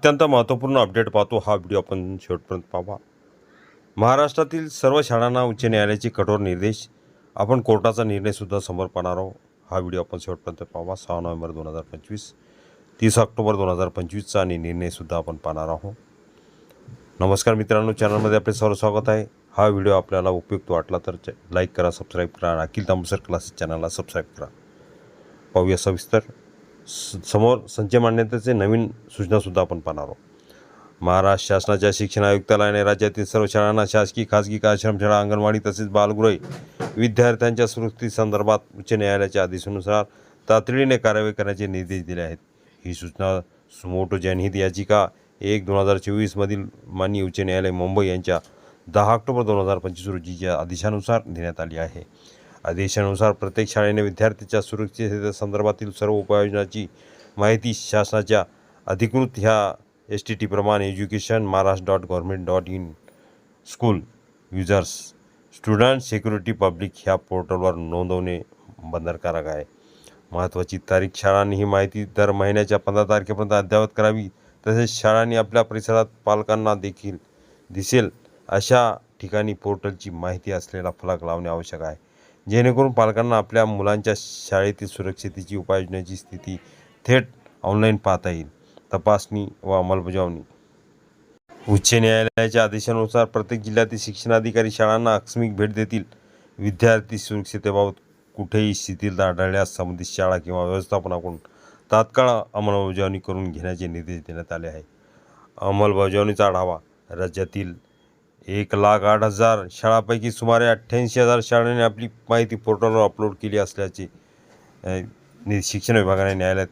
अत्यंत महत्त्वपूर्ण अपडेट पाहतो हा व्हिडिओ आपण शेवटपर्यंत पाहा महाराष्ट्रातील सर्व शाळांना उच्च न्यायालयाचे कठोर निर्देश आपण कोर्टाचा निर्णयसुद्धा समोर पाहणार आहोत. हा व्हिडिओ आपण शेवटपर्यंत पाहा सहा नोव्हेंबर दोन हजार पंचवीस तीस ऑक्टोबर दोन हजार पंचवीसचा आणि निर्णयसुद्धा आपण पाहणार आहोत. नमस्कार मित्रांनो चॅनलमध्ये आपले सर्व स्वागत आहे. हा व्हिडिओ आपल्याला उपयुक्त वाटला तर च- लाईक करा सबस्क्राईब करा. आणि अखिल तांबसर क्लासेस चॅनलला सबस्क्राईब करा. पाहूया सविस्तर. समोर संचय मान्यतेचे नवीन सूचनासुद्धा आपण पाहणार आहोत. महाराष्ट्र शासनाच्या शिक्षण आयुक्तालयाने राज्यातील सर्व शाळांना शासकीय खाजगी आश्रमशाळा अंगणवाडी तसेच बालगृहे विद्यार्थ्यांच्या सुरक्षेसंदर्भात उच्च न्यायालयाच्या आदेशानुसार तातडीने कारवाई करण्याचे निर्देश दिले आहेत. ही सूचना सुमोटो जनहित याचिका एक दोन हजार चोवीसमधील माननीय उच्च न्यायालय मुंबई यांच्या दहा ऑक्टोबर दोन हजार पंचवीस रोजीच्या आदेशानुसार देण्यात आली आहे. आदेशानुसार प्रत्येक शाळेने विद्यार्थ्याच्या सुरक्षेच्या संदर्भातील सर्व उपाययोजनाची माहिती शासनाच्या अधिकृत ह्या S T टीप्रमाणे education Maharashtra dot government dot in school users student security public ह्या पोर्टलवर नोंदवणे बंधनकारक आहे. महत्त्वाची तारीख शाळांनी ही माहिती दर महिन्याच्या पंधरा तारखेपर्यंत अद्ययावत करावी तसेच शाळांनी आपल्या परिसरात पालकांना देखील दिसेल अशा ठिकाणी पोर्टलची माहिती असलेला फलक लावणे आवश्यक आहे. जेणेकरून पालकांना आपल्या मुलांच्या शाळेतील सुरक्षितेची उपाययोजनेची स्थिती थेट ऑनलाईन पाहता येईल. तपासणी व अंमलबजावणी. उच्च न्यायालयाच्या आदेशानुसार प्रत्येक जिल्ह्यातील शिक्षणाधिकारी शाळांना आकस्मिक भेट देतील. विद्यार्थी सुरक्षितेबाबत कुठेही शिथिलता आढळल्यास संबंधित शाळा किंवा व्यवस्थापनाकडून तात्काळ अंमलबजावणी करून घेण्याचे निर्देश देण्यात आले आहे अंमलबजावणीचा आढावा राज्यातील एक लाख आठ हजार शाळांपैकी सुमारे अठ्ठ्याऐंशी हजार शाळांनी आपली माहिती पोर्टलवर अपलोड केली असल्याचे नि- शिक्षण विभागाने न्यायालयात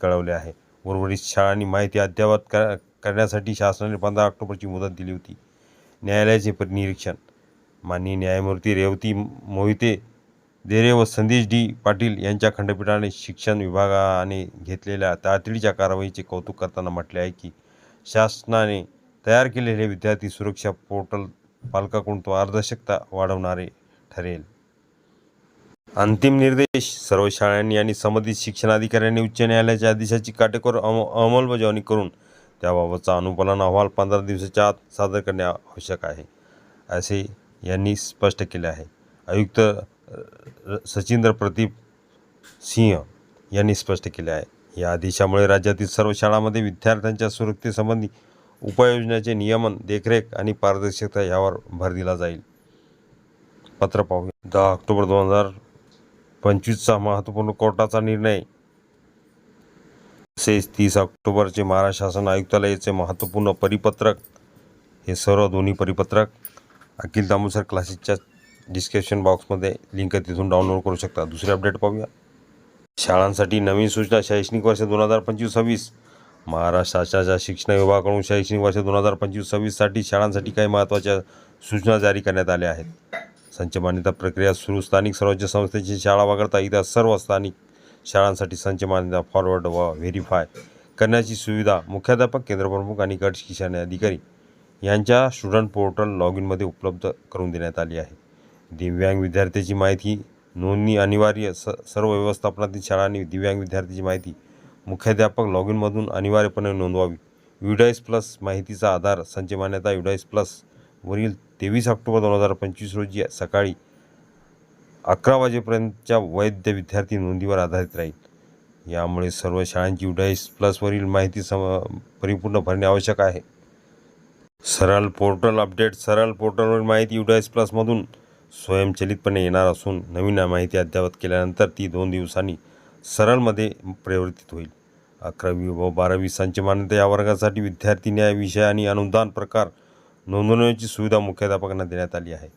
कळवले आहे. उर्वरित शाळांनी माहिती अद्ययावत कर करण्यासाठी शासनाने पंधरा ऑक्टोबरची मुदत दिली होती. न्यायालयाचे निरीक्षण. माननीय न्यायमूर्ती रेवती मोहिते देरे व संदेश डी पाटील यांच्या खंडपीठाने शिक्षण विभागाने घेतलेल्या तातडीच्या कारवाईचे कौतुक करताना म्हटले आहे की शासनाने तयार केलेले विद्यार्थी सुरक्षा पोर्टल पालकाकडून तो पारदर्शकता वाढवणारे ठरेल. अंतिम निर्देश सर्व शाळांनी आणि संबंधित शिक्षणाधिकाऱ्यांनी उच्च न्यायालयाच्या आदेशाची काटेकोर अम अंमलबजावणी करून त्याबाबतचा अनुपालन अहवाल पंधरा दिवसाच्या आत सादर करणे आवश्यक आहे असे यांनी स्पष्ट केले आहे. आयुक्त सचिंद्र प्रदीप सिंह यांनी स्पष्ट केले आहे. या आदेशामुळे राज्यातील सर्व शाळांमध्ये विद्यार्थ्यांच्या सुरक्षेसंबंधी उपाययोजनाचे नियमन देखरेख आणि पारदर्शकता यावर भर दिला जाईल. पत्र पाहूया. दहा ऑक्टोबर दोन हजार पंचवीसचा महत्त्वपूर्ण कोर्टाचा निर्णय. तसेच तीस ऑक्टोबरचे महाराष्ट्र शासन आयुक्तालयाचे महत्त्वपूर्ण परिपत्रक. हे सर्व दोन्ही परिपत्रक अखिल दामोसर क्लासेसच्या डिस्क्रिप्शन बॉक्समध्ये लिंक तिथून डाउनलोड करू शकता. दुसरे अपडेट पाहूया. शाळांसाठी नवीन सूचना शैक्षणिक वर्ष दोन हजार पंचवीस सव्वीस. महाराष्ट्राच्या शिक्षण विभागाकडून शैक्षणिक वर्ष दोन हजार पंचवीस सव्वीससाठी शाळांसाठी काही महत्त्वाच्या सूचना जारी करण्यात आल्या आहेत. संच मान्यता प्रक्रिया सुरू स्थानिक स्वराज्य संस्थेची शाळा वगळता इतर सर्व स्थानिक शाळांसाठी संच मान्यता फॉरवर्ड व व्हेरीफाय करण्याची सुविधा मुख्याध्यापक केंद्रप्रमुख आणि गट शिक्षण अधिकारी यांच्या स्टुडंट पोर्टल लॉग इनमध्ये उपलब्ध करून देण्यात आली आहे. दिव्यांग विद्यार्थ्याची माहिती नोंदणी अनिवार्य स सर्व व्यवस्थापनातील शाळांनी दिव्यांग विद्यार्थ्याची माहिती मुख्याध्यापक लॉग इनमधून अनिवार्यपणे नोंदवावी. युडाईस प्लस माहितीचा आधार संच मान्यता युडाईस प्लस वरील तेवीस ऑक्टोबर दोन हजार पंचवीस रोजी सकाळी अकरा वाजेपर्यंतच्या वैध विद्यार्थी नोंदीवर आधारित राहील. यामुळे सर्व शाळांची युडाईस प्लसवरील माहिती सम परिपूर्ण भरणे आवश्यक आहे. सरळ पोर्टल अपडेट सरळ पोर्टलवरील माहिती युडाईस प्लसमधून स्वयंचलितपणे येणार असून नवीन माहिती अद्ययावत केल्यानंतर ती दोन दिवसांनी सरळमध्ये प्रवर्तित होईल. अकरावी व बारावी संच मान्यता या वर्गासाठी विद्यार्थी न्याय विषय आणि अनुदान प्रकार नोंदवण्याची सुविधा मुख्याध्यापकांना देण्यात आली आहे.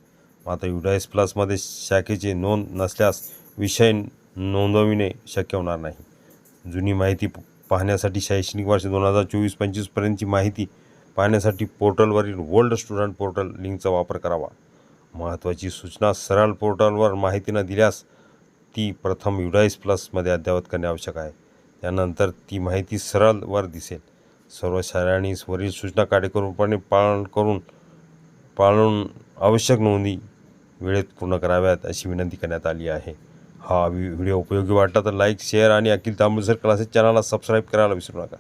मात्र युडायस प्लसमध्ये शाखेची नोंद नसल्यास विषय नोंदविणे शक्य होणार नाही. जुनी माहिती पाहण्यासाठी शैक्षणिक वर्ष दोन हजार चोवीस पंचवीसपर्यंतची माहिती पाहण्यासाठी पोर्टलवरील वर्ल्ड स्टुडंट पोर्टल लिंकचा वापर करावा. महत्त्वाची सूचना सरळ पोर्टलवर माहिती न दिल्यास ती प्रथम युडाईस प्लसमध्ये अद्ययावत करणे आवश्यक आहे. त्यानंतर ती माहिती सरळवर दिसेल. सर्व शाळांनी वरील सूचना काटेकोरपणे पालन करून पाळून आवश्यक नोंदी वेळेत पूर्ण कराव्यात अशी विनंती करण्यात आली आहे. हा व्हिडिओ उपयोगी वाटला तर लाईक शेअर आणि अखिल तांबुलसर क्लासेस चॅनलला सबस्क्राईब करायला विसरू नका.